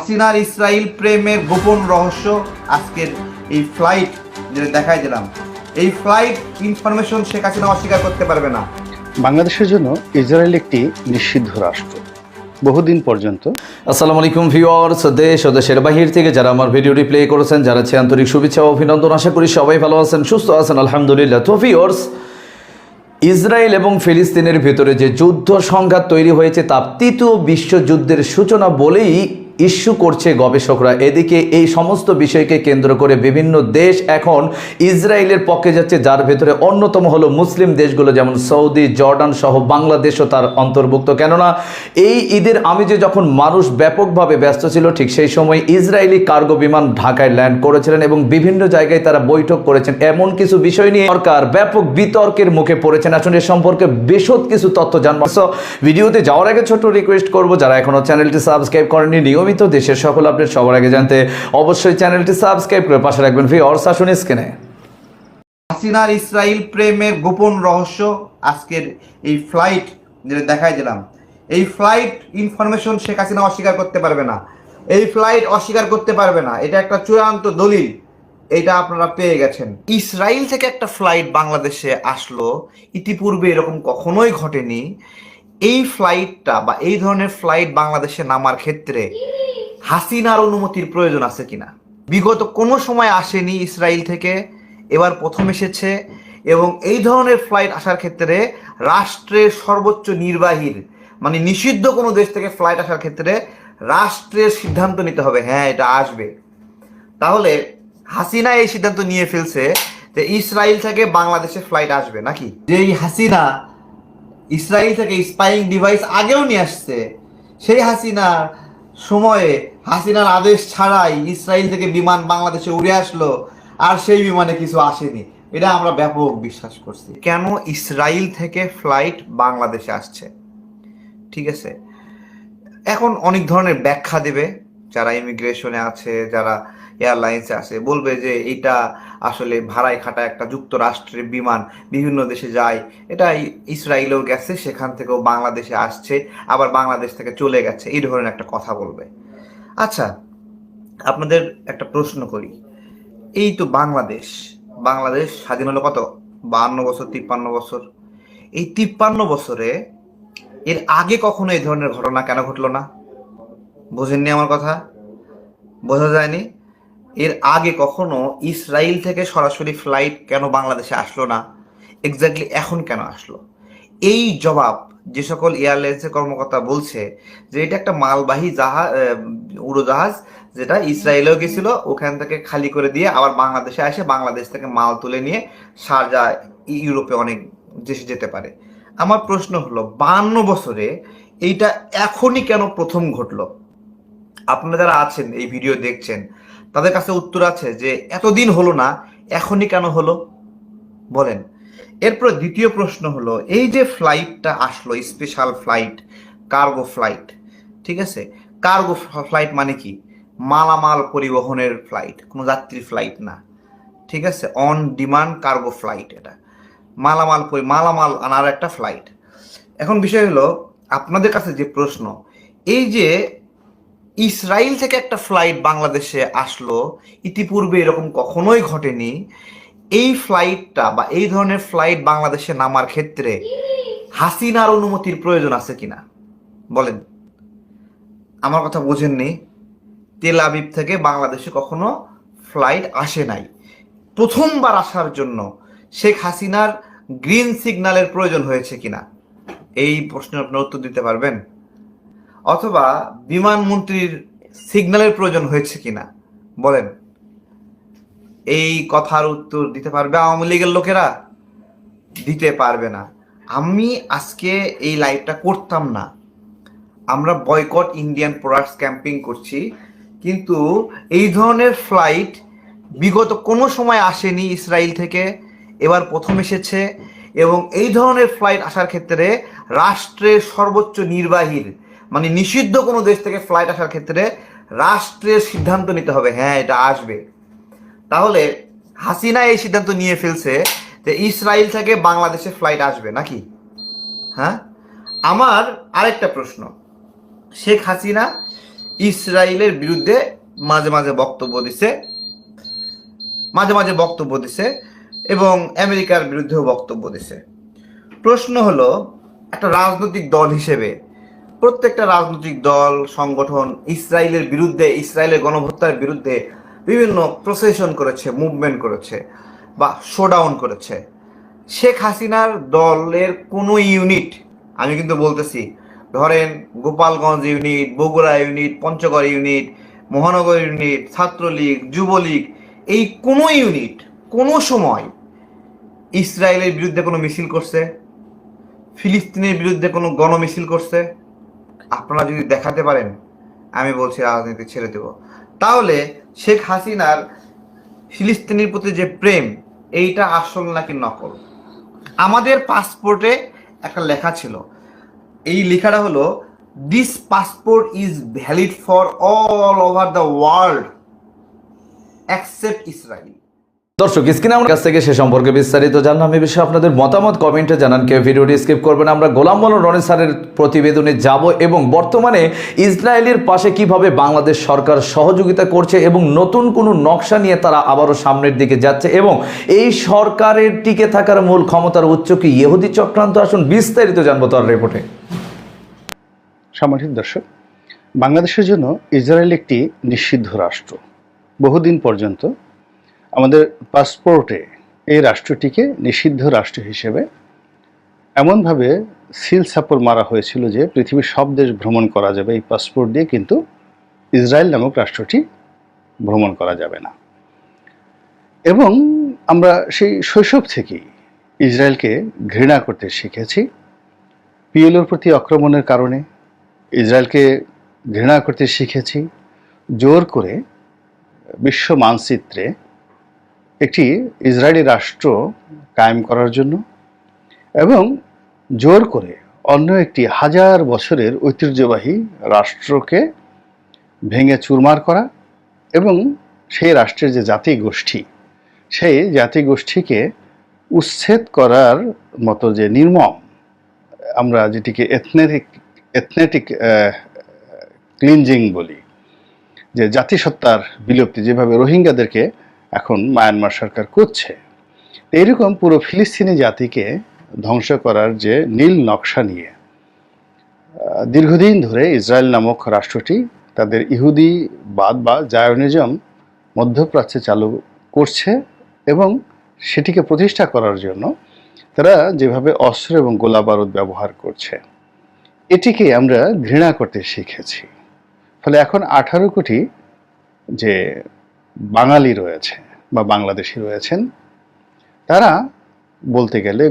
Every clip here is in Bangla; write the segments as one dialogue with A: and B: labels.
A: হাসিনার ইসরায়েল প্রেমের গোপন রহস্য আজকের এই ফ্লাইট যেটা দেখাই দিলাম। এই ফ্লাইট ইনফরমেশন শেখ হাসিনা অস্বীকার করতে পারবে না।
B: বাংলাদেশের জন্য ইসরায়েল একটি নিষিদ্ধ রাষ্ট্র। বহুদিন পর্যন্ত
C: আসসালামু আলাইকুম ভিউয়ার্স দেশ ও দেশের বাহির থেকে যারা আমার ভিডিওটি প্লে করেছেন যারা আছে আন্তরিক শুভেচ্ছা ও অভিনন্দন আশা করি সবাই ভালো আছেন সুস্থ আছেন আলহামদুলিল্লাহ। তো ভিউয়ার্স ইসরায়েল এবং ফিলিস্তিনের ভেতরে যে যুদ্ধ সংঘাত তৈরি হয়েছে তা তৃতীয় বিশ্বযুদ্ধের সূচনা বলেই ইস্যু করছে গবেষকরা। এদিকে এই সমস্ত বিষয়কে কেন্দ্র করে বিভিন্ন দেশ এখন ইসরায়েলের পক্ষে যাচ্ছে, যার ভেতরে অন্যতম হলো মুসলিম দেশগুলো যেমন সৌদি, জর্ডান সহ বাংলাদেশও তার অন্তর্ভুক্ত। কেননা এই ঈদের আমি যে যখন মানুষ ব্যাপকভাবে ব্যস্ত ছিল, ঠিক সেই সময় ইসরায়েলি কার্গো বিমান ঢাকায় ল্যান্ড করেছিলেন এবং বিভিন্ন জায়গায় তারা বৈঠক করেছেন। এমন কিছু বিষয় নিয়ে সরকার ব্যাপক বিতর্কের মুখে পড়েছেন। আসলে এ সম্পর্কে বিশদ কিছু তথ্য জানব। ভিডিওতে যাওয়ার আগে ছোট্ট রিকোয়েস্ট করব, যারা এখনও চ্যানেলটি সাবস্ক্রাইব করেনি নিয়মিত দেশের সকল আপডেট সবার আগে জানতে অবশ্যই চ্যানেলটি সাবস্ক্রাইব করে পাশে রাখবেন ভি অর শাসন স্ক্রিনে।
A: হাসিনার ইসরায়েল প্রেমের গোপন রহস্য আজকের এই ফ্লাইট যেটা দেখাই দিলাম। এই ফ্লাইট ইনফরমেশন শেখ হাসিনা অস্বীকার করতে পারবে না। এই ফ্লাইট অস্বীকার করতে পারবে না। এটা একটা চূড়ান্ত দলিল। এটা আপনারা পেয়ে গেছেন। ইসরায়েল থেকে একটা ফ্লাইট বাংলাদেশে আসলো। ইতিপূর্বে এরকম কখনোই ঘটেনি। এই ফ্লাইটটা বা এই ধরনের ফ্লাইট বাংলাদেশে নামার ক্ষেত্রে হাসিনার অনুমতির প্রয়োজন আছে কিনা? বিগত কোনো সময় আসেনি ইসরায়েল থেকে, এবার প্রথম এসেছে এবং এই ধরনের ফ্লাইট আসার ক্ষেত্রে রাষ্ট্রের সর্বোচ্চ নির্বাহীর মানে নিষিদ্ধ কোনো দেশ থেকে ফ্লাইট আসার ক্ষেত্রে রাষ্ট্রের সিদ্ধান্ত নিতে হবে। হ্যাঁ এটা আসবে। তাহলে হাসিনা এই সিদ্ধান্ত নিয়ে ফেলছে যে ইসরায়েল থেকে বাংলাদেশে ফ্লাইট আসবে নাকি? যেই হাসিনা ইসরায়েল থেকে স্পাইং ডিভাইস আগেও নিয়ে আসছে, সেই হাসিনার সময়ে হাসিনার আদেশ ছাড়াই ইসরায়েল থেকে বিমান বাংলাদেশে উড়ে আসলো, আর সেই বিমানে কিছু আসেনি। এটা আমরা ব্যাপক বিশ্বাস করছি। কেন ইসরায়েল থেকে ফ্লাইট বাংলাদেশে আসছে? ঠিক আছে। এখন অনেক ধরনের ব্যাখ্যা দেবে যারা ইমিগ্রেশনে আছে, যারা এয়ারলাইন্সে আছে বলবে যে এটা আসলে ভাড়ায় খাটা একটা যুক্তরাষ্ট্রের বিমান, বিভিন্ন দেশে যায়। এটা ইসরায়েলেও গেছে, সেখান থেকেও বাংলাদেশে আসছে, আবার বাংলাদেশ থেকে চলে গেছে। এই ধরনের একটা কথা বলবে। আচ্ছা আপনাদের একটা প্রশ্ন করি। এই তো বাংলাদেশ। বাংলাদেশ স্বাধীন হলো কত? বাহান্ন বছর, তিপ্পান্ন বছর। এই তিপ্পান্ন বছরে এর আগে কখনো এই ধরনের ঘটনা কেন ঘটলো না? বোঝেননি আমার কথা? বোঝা যায়নি? এর আগে কখনো ইসরায়েল থেকে সরাসরি ফ্লাইট কেন বাংলাদেশে আসলো না? এক্স্যাক্টলি এখন কেন আসলো? এই জবাব যে সকল এয়ারলাইন্সের কর্মকর্তা বলছে যে এটা একটা মালবাহী জাহাজ উড়োজাহাজ যেটা ইসরায়েলেও গেছিল, ওখান থেকে খালি করে দিয়ে আবার বাংলাদেশে আসে, বাংলাদেশ থেকে মাল তুলে নিয়ে শারজা ইউরোপে অনেক দেশে যেতে পারে। আমার প্রশ্ন হলো, বান্ন বছরে এইটা এখনই কেন প্রথম ঘটলো? আপনারা যারা আছেন, এই ভিডিও দেখছেন, তাদের কাছে উত্তর আছে যে এতদিন হলো না, এখনই কেন হলো? বলেন। এরপর দ্বিতীয় প্রশ্ন হলো, এই যে ফ্লাইটটা আসলো স্পেশাল ফ্লাইট কার্গো ফ্লাইট ঠিক আছে? কার্গো ফ্লাইট মানে কি? মালামাল পরিবহনের ফ্লাইট কোনো যাত্রী ফ্লাইট না, ঠিক আছে? অন ডিমান্ড কার্গো ফ্লাইট এটা। মালামাল মালামাল আনার একটা ফ্লাইট এখন বিষয় হলো, আপনাদের কাছে যে প্রশ্ন, এই যে ইসরায়েল থেকে একটা ফ্লাইট বাংলাদেশে আসলো, ইতিপূর্বে এরকম কখনোই ঘটেনি। এই ফ্লাইটটা বা এই ধরনের ফ্লাইট বাংলাদেশে নামার ক্ষেত্রে হাসিনার অনুমতির প্রয়োজন আছে কিনা? বলেন। আমার কথা বোঝেননি। তেল আবিব থেকে বাংলাদেশে কখনো ফ্লাইট আসে নাই। প্রথমবার আসার জন্য শেখ হাসিনার গ্রিন সিগন্যালের প্রয়োজন হয়েছে কিনা? এই প্রশ্নের আপনার উত্তর দিতে পারবেন। অথবা বিমানমন্ত্রীর সিগন্যালের প্রয়োজন হয়েছে কিনা? বলেন। এই কথার উত্তর দিতে পারবে আওয়ামী লীগের লোকেরা? দিতে পারবে না। আমি আজকে এই লাইভটা করতাম না। আমরা বয়কট ইন্ডিয়ান প্রোডাক্টস ক্যাম্পিং করছি, কিন্তু এই ধরনের ফ্লাইট বিগত কোনো সময় আসেনি ইসরায়েল থেকে, এবার প্রথম এসেছে এবং এই ধরনের ফ্লাইট আসার ক্ষেত্রে রাষ্ট্রের সর্বোচ্চ নির্বাহীর মানে নিষিদ্ধ কোনো দেশ থেকে ফ্লাইট আসার ক্ষেত্রে রাষ্ট্রের সিদ্ধান্ত নিতে হবে। হ্যাঁ এটা আসবে। তাহলে হাসিনা এই সিদ্ধান্ত নিয়ে ফেলছে যে ইসরায়েল থেকে বাংলাদেশে ফ্লাইট আসবে নাকি? হ্যাঁ? আমার আরেকটা প্রশ্ন। শেখ হাসিনা ইসরায়েলের বিরুদ্ধে মাঝে মাঝে বক্তব্য দিছে, মাঝে মাঝে বক্তব্য দিছে এবং আমেরিকার বিরুদ্ধেও বক্তব্য দিছে। প্রশ্ন হলো, একটা রাজনৈতিক দল হিসেবে প্রত্যেকটা রাজনৈতিক দল, সংগঠন ইসরায়েলের বিরুদ্ধে, ইসরায়েলের গণহত্যার বিরুদ্ধে বিভিন্ন প্রসেশন করেছে মুভমেন্ট করেছে বা শোডাউন করেছে। শেখ হাসিনার দলের কোনো ইউনিট আমি কিন্তু বলতেছি, ধরেন Gopalganj unit Bogura unit Panchagarh unit মহানগর ইউনিট ছাত্রলীগ, যুবলীগ, এই কোনো ইউনিট কোনো সময় ইসরায়েলের বিরুদ্ধে কোনো মিছিল করছে? ফিলিস্তিনের বিরুদ্ধে কোনো গণমিছিল করছে? আপনারা যদি দেখাতে পারেন, আমি বলছি রাজনীতি ছেড়ে দেব। তাহলে শেখ হাসিনার ফিলিস্তিনির প্রতি যে প্রেম, এইটা আসল নাকি নকল? আমাদের পাসপোর্টে একটা লেখা ছিল। এই লেখাটা হলো this passport is valid for all over the world accept Israel
C: দর্শক, স্ক্রিনে আমার কাছ থেকে সে সম্পর্কে বিস্তারিত জানলাম। এই বিষয়ে আপনাদের মতামত কমেন্টে জানান কেউ ভিডিওটি স্কিপ করবেন। আমরা গোলাম মোল্লা রনি স্যারের প্রতিবেদনে যাব এবং বর্তমানে ইসরায়েলের পাশে কীভাবে বাংলাদেশ সরকার সহযোগিতা করছে এবং নতুন কোনো নকশা নিয়ে তারা আবারও সামনের দিকে যাচ্ছে এবং এই সরকারের টিকে থাকার মূল ক্ষমতার উচ্চ কি ইহুদি চক্রান্ত? আসুন বিস্তারিত জানব তার রিপোর্টে
B: সামাজিক দর্শক, বাংলাদেশের জন্য ইসরায়েল একটি নিষিদ্ধ রাষ্ট্র। বহুদিন পর্যন্ত আমাদের পাসপোর্টে এই রাষ্ট্রটিকে নিষিদ্ধ রাষ্ট্র হিসেবে এমনভাবে সিল সাপড় মারা হয়েছিল যে পৃথিবীর সব দেশ ভ্রমণ করা যাবে এই পাসপোর্ট দিয়ে, কিন্তু ইসরায়েল নামক রাষ্ট্রটি ভ্রমণ করা যাবে না। এবং আমরা সেই শৈশব থেকেই ইসরায়েলকে ঘৃণা করতে শিখেছি পিএলওর প্রতি আক্রমণের কারণে। ইসরায়েলকে ঘৃণা করতে শিখেছি। জোর করে বিশ্ব মানচিত্রে একটি ইসরায়েলি রাষ্ট্র কায়েম করার জন্য এবং জোর করে অন্য একটি হাজার বছরের ঐতিহ্যবাহী রাষ্ট্রকে ভেঙে চুরমার করা এবং সেই রাষ্ট্রের যে জাতি গোষ্ঠী, সেই জাতি গোষ্ঠীকে উচ্ছেদ করার মতো যে নির্মম, আমরা যেটিকে এথনেটিক এথনেটিক ক্লিনজিং বলি, যে জাতিসত্তার বিলুপ্তি, যেভাবে রোহিঙ্গাদেরকে এখন মায়ানমার সরকার করছে। এইরকম পুরো ফিলিস্তিনি জাতিকে ধ্বংস করার যে নীল নকশা নিয়ে দীর্ঘদিন ধরে ইসরায়েল নামক রাষ্ট্রটি তাদের ইহুদি বাদ বা জায়নিজম মধ্যপ্রাচ্যে চালু করছে এবং সেটিকে প্রতিষ্ঠা করার জন্য তারা যেভাবে অস্ত্র এবং গোলা বারুদ ব্যবহার করছে, এটিকে আমরা ঘৃণা করতে শিখেছি। ফলে এখন আঠারো কোটি যে বাঙালি রয়েছে বা বাংলাদেশি রয়েছেন, তারা বলতে গেলে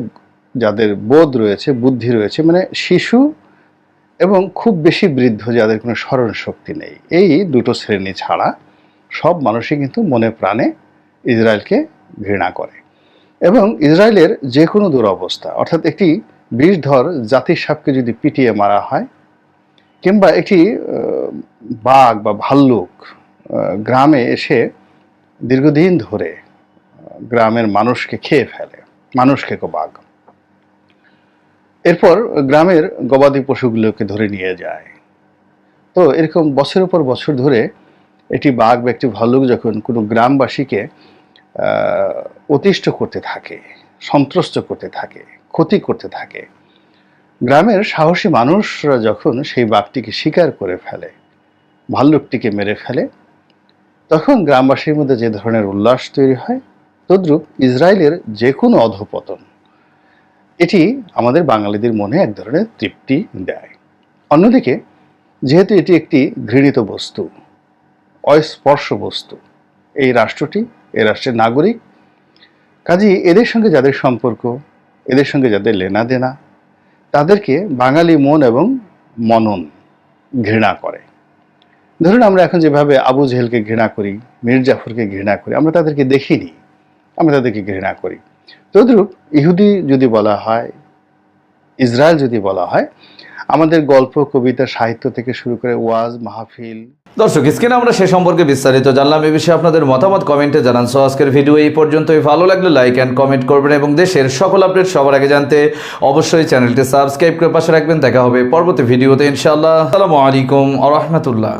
B: যাদের বোধ রয়েছে, বুদ্ধি রয়েছে মানে শিশু এবং খুব বেশি বৃদ্ধ যাদের কোনো স্মরণ শক্তি নেই, এই দুটো শ্রেণি ছাড়া সব মানুষই কিন্তু মনে প্রাণে ইসরায়েলকে ঘৃণা করে। এবং ইসরায়েলের যে কোনো দুরবস্থা, অর্থাৎ একটি বিষধর জাতির সাপকে যদি পিটিয়ে মারা হয়, কিংবা একটি বাঘ বা ভাল্লুক গ্রামে এসে দীর্ঘদিন ধরে, গ্রামের মানুষকে খেয়ে ফেলে মানুষ খেকো বাঘ এরপর গ্রামের গবাদি পশুগুলোকে ধরে নিয়ে যায়। তো এরকম বছরের পর বছর ধরে একটি বাঘ বা একটি ভাল্লুক যখন কোনো গ্রামবাসীকে অতিষ্ঠ করতে থাকে, সন্ত্রস্ত করতে থাকে, ক্ষতি করতে থাকে, গ্রামের সাহসী মানুষরা যখন সেই বাঘটিকে শিকার করে ফেলে, ভাল্লুকটিকে মেরে ফেলে তখন গ্রামবাসীর মধ্যে যে ধরনের উল্লাস তৈরি হয়, তদ্রূপ ইসরায়েলের যে কোনো অধপতন, এটি আমাদের বাঙালিদের মনে এক ধরনের তৃপ্তি দেয়। অন্যদিকে, যেহেতু এটি একটি ঘৃণিত বস্তু, অস্পর্শ বস্তু, এই রাষ্ট্রটি এই রাষ্ট্রের নাগরিক, কাজেই এদের সঙ্গে যাদের সম্পর্ক, এদের সঙ্গে যাদের লেনা দেনা তাদেরকে বাঙালি মন এবং মনন ঘৃণা করে। ধরুন আমরা এখন যেভাবে আবু জেহেলকে ঘৃণা করি মীর জাফরকে ঘৃণা করি, আমরা তাদেরকে দেখিনি, আমরা তাদেরকে ঘৃণা করি। তদ্রূপ ইহুদি যদি বলা হয়, ইসরায়েল যদি বলা হয়, আমাদের গল্প, কবিতা, সাহিত্য থেকে শুরু করে ওয়াজ, মাহফিল।
C: দর্শক, স্ক্রিনে আমরা সে সম্পর্কে বিস্তারিত জানলাম। এই বিষয়ে আপনাদের মতামত কমেন্টে জানান। সো, আজকের ভিডিও এই পর্যন্তই। ভালো লাগলে লাইক অ্যান্ড কমেন্ট করবেন এবং দেশের সকল আপডেট সবার আগে জানতে অবশ্যই চ্যানেলটি সাবস্ক্রাইব করে পাশে রাখবেন। দেখা হবে পরবর্তী ভিডিওতে, ইনশাআল্লাহ। আসসালামু আলাইকুম আ রহমতুল্লাহ।